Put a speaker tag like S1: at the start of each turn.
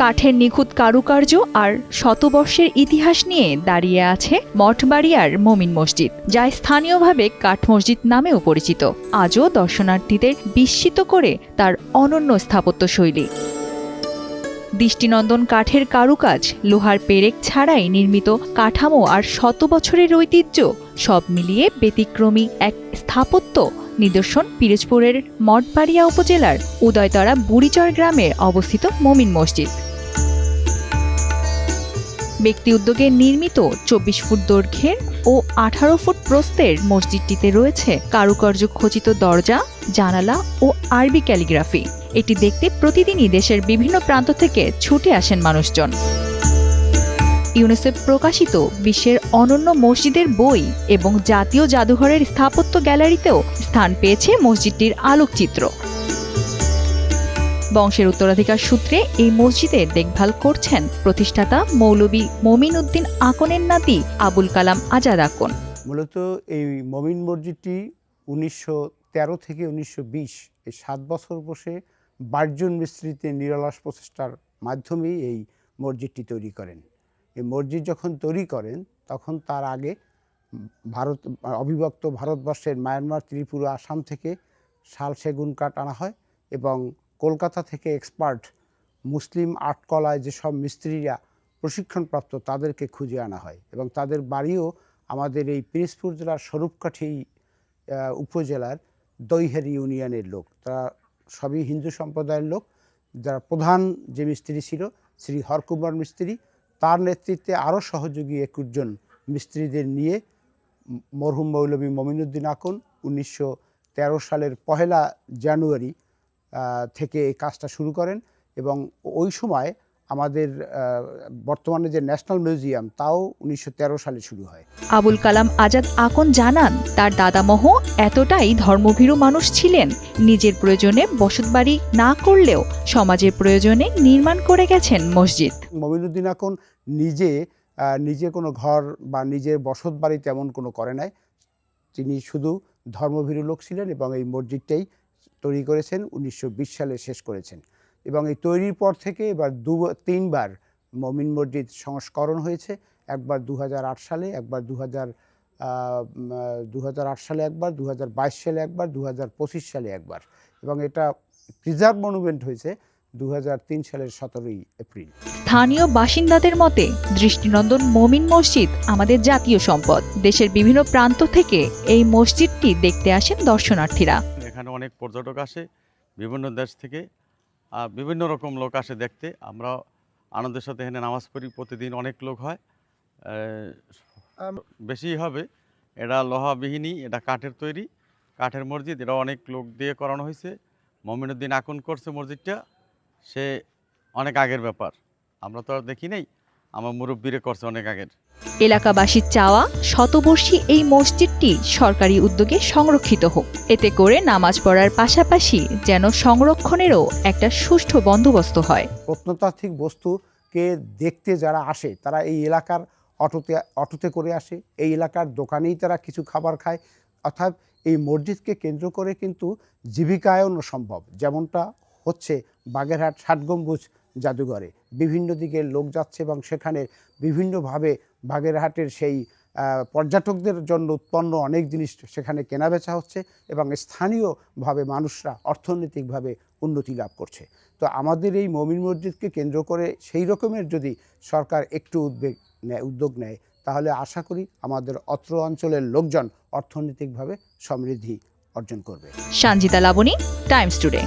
S1: কাঠের নিখুঁত কারুকার্য আর শতবর্ষের ইতিহাস নিয়ে দাঁড়িয়ে আছে মঠবাড়িয়ার মমিন মসজিদ, যা স্থানীয়ভাবে কাঠ মসজিদ নামেও পরিচিত। আজও দর্শনার্থীদের বিস্মিত করে তার অনন্য স্থাপত্যশৈলী দৃষ্টিনন্দন কাঠের কারুকাজ লোহার পেরেক ছাড়াই নির্মিত কাঠামো আর শত বছরের ঐতিহ্য সব মিলিয়ে ব্যতিক্রমী এক স্থাপত্য নিদর্শন পিরোজপুরের মঠবাড়িয়া উপজেলার উদয়তরা বুড়িচর গ্রামে অবস্থিত মমিন মসজিদ। ব্যক্তি উদ্যোগে নির্মিত চব্বিশ ফুট দৈর্ঘ্যের ও আঠারো ফুট প্রস্থের মসজিদটিতে রয়েছে কারুকার্য খচিত দরজা, জানালা ও আরবি ক্যালিগ্রাফি। এটি দেখতে প্রতিদিনই দেশের বিভিন্ন প্রান্ত থেকে ছুটে আসেন মানুষজন। ইউনেসেফ প্রকাশিত বিশ্বের অনন্য মসজিদের বই এবং জাতীয় জাদুঘরের স্থাপত্য গ্যালারিতেও স্থান পেয়েছে মসজিদটির আলোকচিত্র। বংশের উত্তরাধিকার সূত্রে এই মসজিদের দেখভাল করছেন প্রতিষ্ঠাতা মৌলবী মমিন উদ্দিন আকনের নাতি আবুল কালাম আজাদ আকন।
S2: মূলত এই মমিন মসজিদটি উনিশশো তেরো থেকে উনিশশো বিশ এই সাত বছর বসে বার্জন মিস্ত্রিতে নিরলস প্রচেষ্টার মাধ্যমেই এই মসজিদটি তৈরি করেন। এই মসজিদ যখন তৈরি করেন, তখন তার আগে ভারত, অবিভক্ত ভারতবর্ষের মায়ানমার, ত্রিপুরা, আসাম থেকে শাল সেগুন কাঠ আনা হয় এবং কলকাতা থেকে এক্সপার্ট মুসলিম আর্টকলায় যেসব মিস্ত্রিরা প্রশিক্ষণপ্রাপ্ত তাদেরকে খুঁজে আনা হয় এবং তাদের বাড়িও আমাদের এই পিরিজপুর জেলার স্বরূপকাঠি উপজেলার দৈহারি ইউনিয়নের লোক। তারা সবই হিন্দু সম্প্রদায়ের লোক। যারা প্রধান যে মিস্ত্রি ছিল, শ্রী হরকুমার মিস্ত্রি তার নেতৃত্বে আরও সহযোগী একুশ জন মিস্ত্রিদের নিয়ে মরহুম মৌলভী মমিনুদ্দিন আকন উনিশশো তেরো সালের পহেলা জানুয়ারি থেকে এই কাজটা শুরু করেন এবং ওই সময় আমাদের বর্তমানে যে ন্যাশনাল মিউজিয়াম তাও উনিশশো তেরো সালে শুরু হয়।
S1: আবুল কালাম আজাদ আকন জানান তার দাদামহ এতটাই ধর্মভীরু মানুষ ছিলেন নিজের প্রয়োজনে বসতবাড়ি না করলেও সমাজের প্রয়োজনে নির্মাণ করে গেছেন মসজিদ।
S2: মমিনুদ্দিন আকন নিজে নিজে কোনো ঘর বা নিজের বসত বাড়ি তেমন কোনো করে নাই। তিনি শুধু ধর্মভীরু লোক ছিলেন এবং এই মসজিদটাই তৈরি করেছেন উনিশশো বিশ সালে শেষ করেছেন। এবং এই তৈরির পর থেকে এবার দু তিনবার মমিন মসজিদ সংস্করণ হয়েছে। একবার দু হাজার আট সালে একবার দু হাজার দু সালে একবার দু হাজার বাইশ সালে একবার দু হাজার পঁচিশ সালে একবার। এবং এটা প্রিজার্ভ মনুমেন্ট হয়েছে দু হাজার তিন সালের সতেরোই এপ্রিল।
S1: স্থানীয় বাসিন্দাদের মতে দৃষ্টিনন্দন মমিন মসজিদ আমাদের জাতীয় সম্পদ। দেশের বিভিন্ন প্রান্ত থেকে এই মসজিদটি দেখতে আসেন দর্শনার্থীরা।
S3: এখানে অনেক পর্যটক আসে বিভিন্ন দেশ থেকে। বিভিন্ন রকম লোক আসে দেখতে। আমরা আনন্দের সাথে এখানে নামাজ পড়ি প্রতিদিন অনেক লোক হয়। বেশি হবে। এটা লোহাবিহীনী এটা কাঠের তৈরি কাঠের মসজিদ। এটা অনেক লোক দিয়ে করানো হয়েছে। মমিনুদ্দিন আকুন করছে মসজিদটা। সে অনেক আগের ব্যাপার। আমরা তো আর দেখি নেই। আমার মুরব্বীরে করছে অনেক আগের।
S1: এলাকাবাসীর চাওয়া শতবর্ষী এই মসজিদটি সরকারি উদ্যোগে সংরক্ষিত হোক। এতে করে নামাজ পড়ার পাশাপাশি যেন সংরক্ষণেরও একটা সুষ্ঠু বন্দোবস্ত হয়।
S2: প্রত্নতাত্ত্বিক বস্তুকে দেখতে যারা আসে তারা এই এলাকার অটোতে অটোতে করে আসে। এই এলাকার দোকানেই তারা কিছু খাবার খায়। অর্থাৎ এই মসজিদকে কেন্দ্র করে কিন্তু জীবিকায়নও সম্ভব। যেমনটা হচ্ছে বাগেরহাট ষাট গম্বুজ জাদুঘরে। বিভিন্ন দিকে লোক যাচ্ছে এবং সেখানে বিভিন্নভাবে বাগেরহাটের সেই পর্যটকদের জন্য উৎপন্ন অনেক জিনিস সেখানে কেনাবেচা হচ্ছে এবং স্থানীয়ভাবে মানুষরা অর্থনৈতিকভাবে উন্নতি লাভ করছে। তো আমাদের এই মমিন মসজিদকে কেন্দ্র করে সেই রকমের যদি সরকার একটু উদ্বেগ নেয় উদ্যোগ নেয়, তাহলে আশা করি আমাদের অত্র অঞ্চলের লোকজন অর্থনৈতিকভাবে সমৃদ্ধি অর্জন করবে।
S1: Sanjida Labony, Times Today.